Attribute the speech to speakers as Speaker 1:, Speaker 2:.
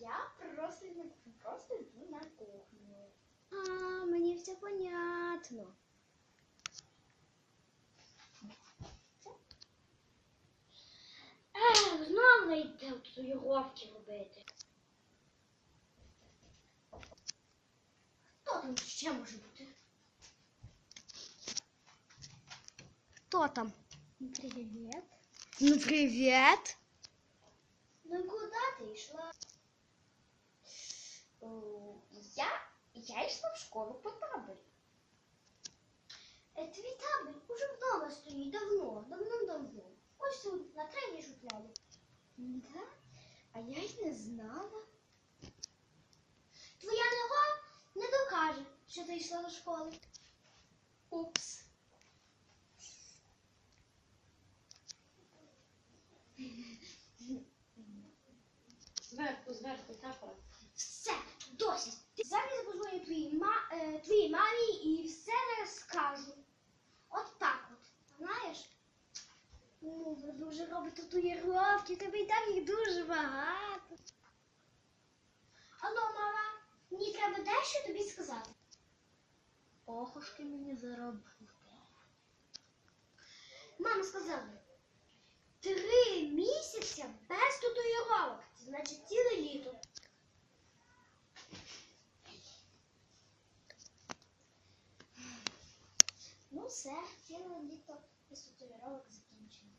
Speaker 1: Я просто не просто йду на кухню. А, мені все понятно.
Speaker 2: Ех, знав не йде татуїровки робити. Хто там ще може бути?
Speaker 1: Хто там?
Speaker 2: Ну, привет.
Speaker 1: Ну привет.
Speaker 2: Ну куди ти йшла? Я, я йшла в школу по таборі. Е, Твій табір уже вдома стоїть давно, давно-давно. Ось тут, на третій шухляді.
Speaker 1: Да? А я й не знала.
Speaker 2: Твоя нога не докаже, що ти йшла до школи.
Speaker 1: Упс.
Speaker 3: Зверху, зверху, тапа.
Speaker 2: Все, досить. Ти зараз позвоню твоїй, ма, е, твоїй мамі і все розкажу. От так от. Знаєш?
Speaker 1: Ну, ви дуже робите татуїровки, тебе і так їх дуже багато.
Speaker 2: Алло, мама, мені треба дещо тобі сказати.
Speaker 1: Охушки мені заробили.
Speaker 2: Мама сказала, три місяці все, тіло літо після татуїровок закінчено.